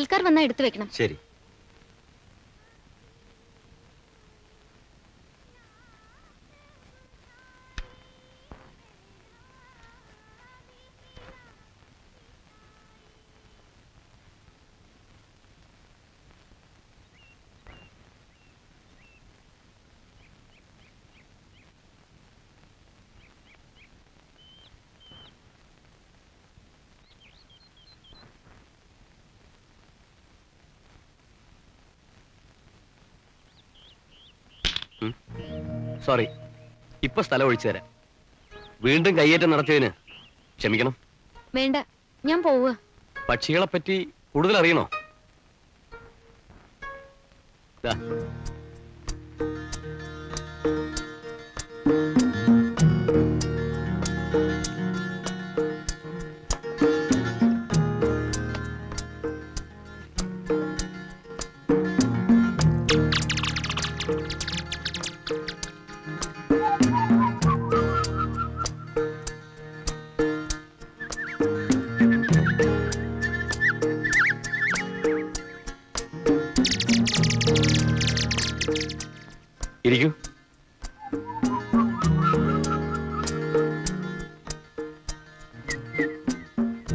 അയൽക്കാർ വന്നാ എടുത്തു വെക്കണം. ശരി. സോറി ഇപ്പൊ സ്ഥലം ഒഴിച്ചു തരാം. വീണ്ടും കയ്യേറ്റം നടത്തിയതിന് ക്ഷമിക്കണം. വേണ്ട ഞാൻ പോവുക. പക്ഷികളെ പറ്റി കൂടുതൽ അറിയണോ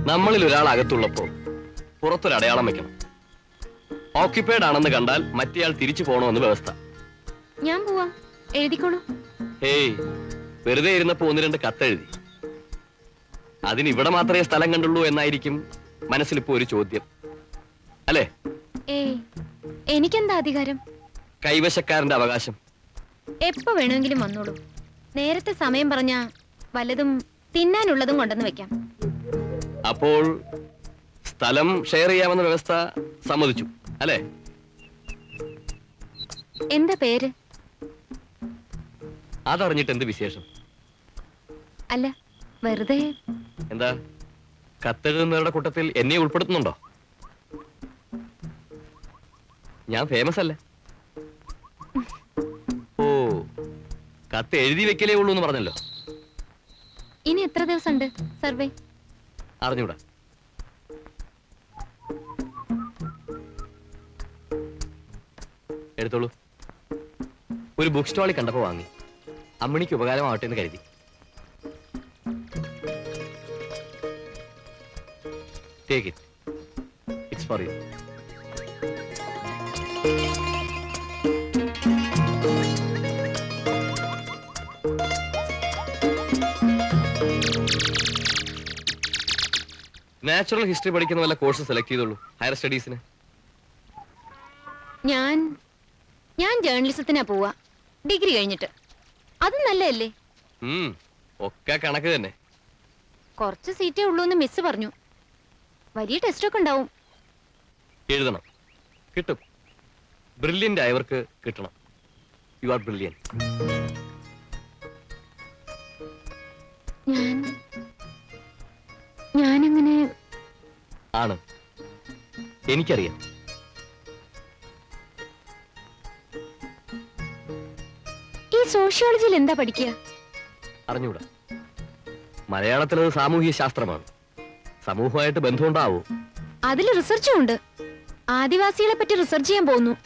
നമ്മളിൽ ഒരാൾ അകത്തുള്ളപ്പോൾ പുറത്തൊരു അടയാളം വെക്കണം. ഓക്യുപ്പൈഡ് ആണെന്ന് കണ്ടാൽ മറ്റേയാൾ തിരിച്ചു പോകണമെന്ന് വ്യവസ്ഥ. ഞാൻ പോവാ. എഴുതിക്കോളൂ. ഏയ് വെറുതെ ഇരുന്നപ്പോ ഒന്ന് രണ്ട് കത്തെഴുതി. അതിന് ഇവിടെ മാത്രമേ സ്ഥലം കണ്ടുള്ളൂ എന്നായിരിക്കും മനസ്സിലിപ്പോ ഒരു ചോദ്യം. അല്ലേ? ഏയ് എനിക്കെന്താ അധികാരം? കൈവശക്കാരന്റെ അവകാശം. എപ്പോ വേണമെങ്കിലും വന്നോളൂ. നേരത്തെ സമയം പറഞ്ഞാ വല്ലതും തിന്നാനുള്ളതും കൊണ്ടെന്ന് വെക്കാം. അപ്പോൾ സ്ഥലം ഷെയർ ചെയ്യാമെന്ന വ്യവസ്ഥ സമ്മതിച്ചു അല്ലേ? എന്താ പേര്? അതറിഞ്ഞിട്ട് എന്ത് വിശേഷം? അല്ല വെറുതെ എന്താ? കത്തെഴുതുന്നവരുടെ കൂട്ടത്തിൽ എന്നെ ഉൾപ്പെടുത്തുന്നുണ്ടോ? ഞാൻ ഫേമസ് അല്ലേ? ഓ കത്ത് എഴുതി വെക്കലേ ഉള്ളൂ എന്ന് പറഞ്ഞല്ലോ. ഇനി എത്ര ദിവസമുണ്ട് സർവേ? അറിഞ്ഞൂടാ. എടുത്തോളൂ. ഒരു ബുക്ക് സ്റ്റാളിൽ കണ്ടപ്പോ വാങ്ങി. അമ്മണിക്ക് ഉപകാരമാവട്ടെ എന്ന് കരുതി. It's for you natural history പഠിക്കുന്ന വല്ല കോഴ്സ് സെലക്ട് ചെയ്തോളൂ ഹയർ സ്റ്റഡീസിന് ഞാൻ ഞാൻ ജേർണലിസത്തിനാ പോവാ. ഡിഗ്രി കഴിഞ്ഞിട്ട്. അത് നല്ലതല്ലേ? ഒക്കെ കണക്ക് തന്നെ. കുറച്ച് സീറ്റേ ഉള്ളൂ എന്ന് മിസ് പറഞ്ഞു. വലിയ ടെസ്റ്റ് ഒക്കെ ഉണ്ടാവും. എഴുതണം. കിട്ടും. ബ്രില്യന്റ് ആയവർക്ക് കിട്ടണം. യു ആർ ബ്രില്യൻ ആണ്. എനിക്കറിയാം. ഈ സോഷ്യോളജിയിൽ എന്താ പഠിക്കുക? അറിഞ്ഞൂടാ മലയാളത്തിലത് സാമൂഹ്യ ശാസ്ത്രമാണ്. സമൂഹമായിട്ട് ബന്ധമുണ്ടാവോ. അതിൽ റിസർച്ചും ഉണ്ട്. ആദിവാസികളെ പറ്റി റിസർച്ച് ചെയ്യാൻ പോകുന്നു.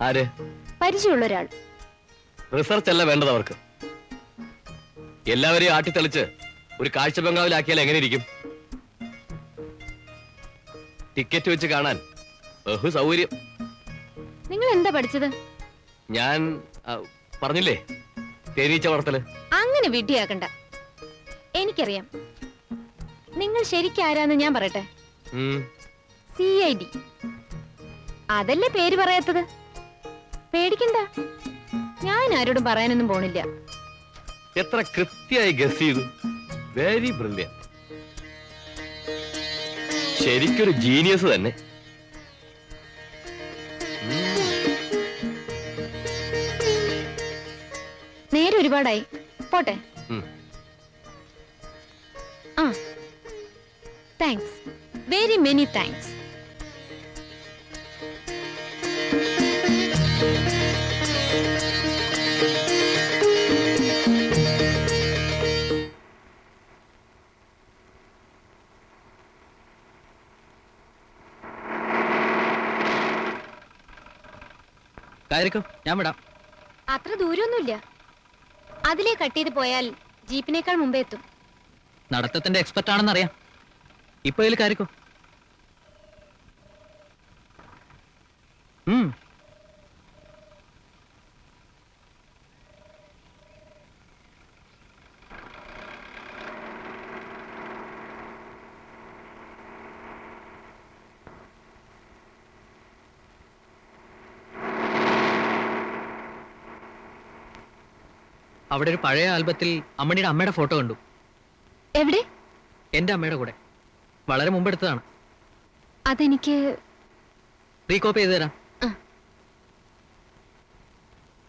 ആര്? പരിചയമുള്ള ഒരാൾ. റിസർച്ച് അല്ല വേണ്ടത് അവർക്ക്. എല്ലാവരെയും ആട്ടിത്തെളിച്ച് ഒരു കാഴ്ച ബംഗാവിലാക്കിയാൽ എങ്ങനെ ഇരിക്കും? ടിക്കറ്റ് വെച്ച് കാണാൻ. ബഹു സൗകര്യം. നിങ്ങൾ എന്താ പഠിച്ചത്? ഞാൻ ആ, പറഞ്ഞില്ലേ? തേനീച്ച വളർത്തൽ. അങ്ങനെ വിഡ്ഢിയാക്കണ്ട. എനിക്കറിയാം. നിങ്ങൾ ശരിക്കും ആരാന്ന് ഞാൻ പറയട്ടെ? ഉം, സി ഐ ഡി. അതല്ലേ പേര് പറയാത്തത്? പേടിക്കണ്ട. ഞാൻ ആരോടും പറയാനൊന്നും പോണില്ല. എത്ര കൃത്യമായി ഗസ് ചെയ്തു. വെരി ബ്രില്യൻ ശരിക്കൊരു ജീനിയസ് തന്നെ. നേരെ ഒരുപാടായി. പോട്ടെ. ആ. താങ്ക്സ് വെരി മെനി താങ്ക്സ് കയറിക്കോ ഞാൻ വിടാം. അത്ര ദൂരമൊന്നുമില്ല അതിലേ കട്ട് ചെയ്ത് പോയാൽ ജീപ്പിനേക്കാൾ മുമ്പേ എത്തും. നടത്തത്തിന്റെ എക്സ്പെർട്ട് ആണെന്നറിയാം. ഇപ്പൊ ഇതിൽ കയറിക്കോ അവിടെ ഒരു പഴയ ആൽബത്തിൽ അമ്മണിയുടെ അമ്മയുടെ ഫോട്ടോ കണ്ടു. എവിടെ? എന്റെ അമ്മയുടെ കൂടെ. വളരെ മുമ്പ് എടുത്തതാണ്. അതെനിക്ക് റീകോപ്പി ചെയ്ത് തരാം.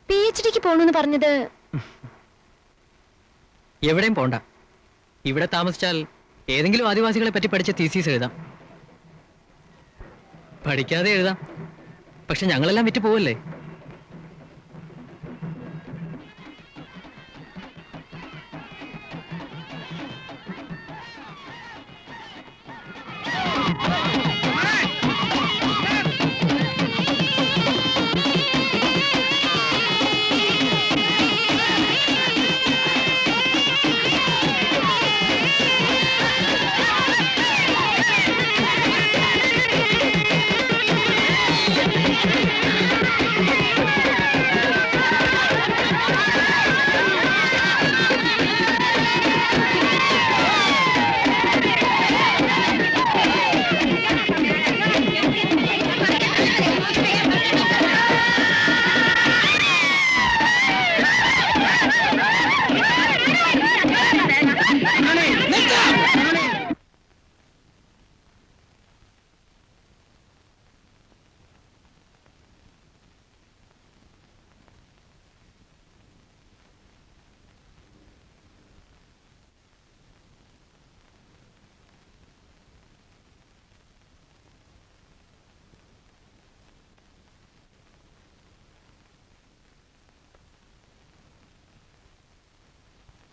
പി എച്ച് ഡിക്ക് പോണെന്ന് പറഞ്ഞത് എവിടെയും പോണ്ട. ഇവിടെ താമസിച്ചാൽ ഏതെങ്കിലും ആദിവാസികളെ പറ്റി പഠിച്ച തീസീസ് എഴുതാം. പഠിക്കാതെ എഴുതാം. പക്ഷെ ഞങ്ങളെല്ലാം വിറ്റ് പോവല്ലേ?